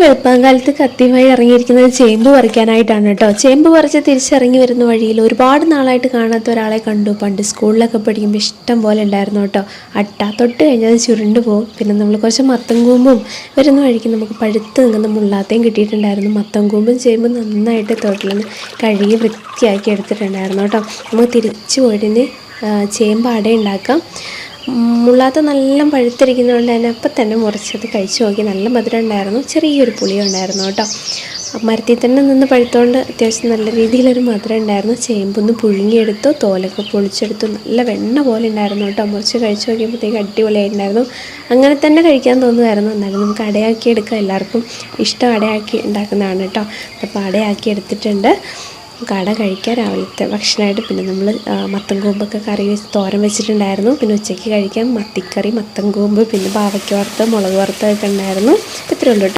വെളുപ്പാങ്കാലത്ത് കത്തിയുമായി ഇറങ്ങിയിരിക്കുന്നത് ചേമ്പ് പറിക്കാനായിട്ടാണ് കേട്ടോ. ചേമ്പ് പറിച്ച് തിരിച്ചിറങ്ങി വരുന്ന വഴിയിൽ ഒരുപാട് നാളായിട്ട് കാണാത്ത ഒരാളെ കണ്ടു. പണ്ട് സ്കൂളിലൊക്കെ പഠിക്കുമ്പോൾ ഇഷ്ടം പോലെ ഉണ്ടായിരുന്നു കേട്ടോ. അട്ട തൊട്ട് കഴിഞ്ഞാൽ ചുരുണ്ട് പോകും. പിന്നെ നമ്മൾ കുറച്ച് മത്തം കൂമ്പും വരുന്ന വഴിക്ക് നമുക്ക് പഴുത്ത് നിൽക്കുന്ന മുള്ളാത്തയും കിട്ടിയിട്ടുണ്ടായിരുന്നു. മത്തം കൂമ്പും ചേമ്പും നന്നായിട്ട് തോട്ടിൽ നിന്ന് കഴുകി വൃത്തിയാക്കി എടുത്തിട്ടുണ്ടായിരുന്നു കേട്ടോ. നമുക്ക് തിരിച്ചു പോയിട്ട് ചേമ്പ് അട ഉണ്ടാക്കാം മുള്ളാത്ത നല്ല പഴുത്തിരിക്കുന്നതുകൊണ്ട് തന്നെ അപ്പം തന്നെ മുറിച്ചത് കഴിച്ചു നോക്കി. നല്ല മധുരം ഉണ്ടായിരുന്നു. ചെറിയൊരു പുളി ഉണ്ടായിരുന്നു കേട്ടോ. മരത്തിൽ തന്നെ നിന്ന് പഴുത്തോണ്ട് അത്യാവശ്യം നല്ല രീതിയിലൊരു മധുരം ഉണ്ടായിരുന്നു. ചേമ്പൊന്ന് പുഴുങ്ങിയെടുത്തു തോലൊക്കെ പൊളിച്ചെടുത്തു. നല്ല വെണ്ണ പോലെ ഉണ്ടായിരുന്നു കേട്ടോ. മുറിച്ച് കഴിച്ചു നോക്കിയപ്പോഴത്തേക്ക് അടിപൊളിയായിട്ടുണ്ടായിരുന്നു അങ്ങനെ തന്നെ കഴിക്കാൻ തോന്നുമായിരുന്നു. എന്നാലും നമുക്ക് അടയാക്കി എടുക്കാം എല്ലാവർക്കും ഇഷ്ടം അടയാക്കി ഉണ്ടാക്കുന്നതാണ് കേട്ടോ. അപ്പോൾ അടയാക്കി എടുത്തിട്ടുണ്ട്. കട കഴിക്കാൻ രാവിലത്തെ ഭക്ഷണമായിട്ട് പിന്നെ നമ്മൾ മത്തൻ കൂമ്പൊക്കെ കറി വെച്ച് തോരൻ വെച്ചിട്ടുണ്ടായിരുന്നു. പിന്നെ ഉച്ചയ്ക്ക് കഴിക്കാൻ മത്തിക്കറി മത്തൻ കൂമ്പ് പിന്നെ പാവയ്ക്ക വറുത്ത് മുളക് വറുത്തൊക്കെ ഉണ്ടായിരുന്നു. ഇത്രയേ ഉള്ളൂ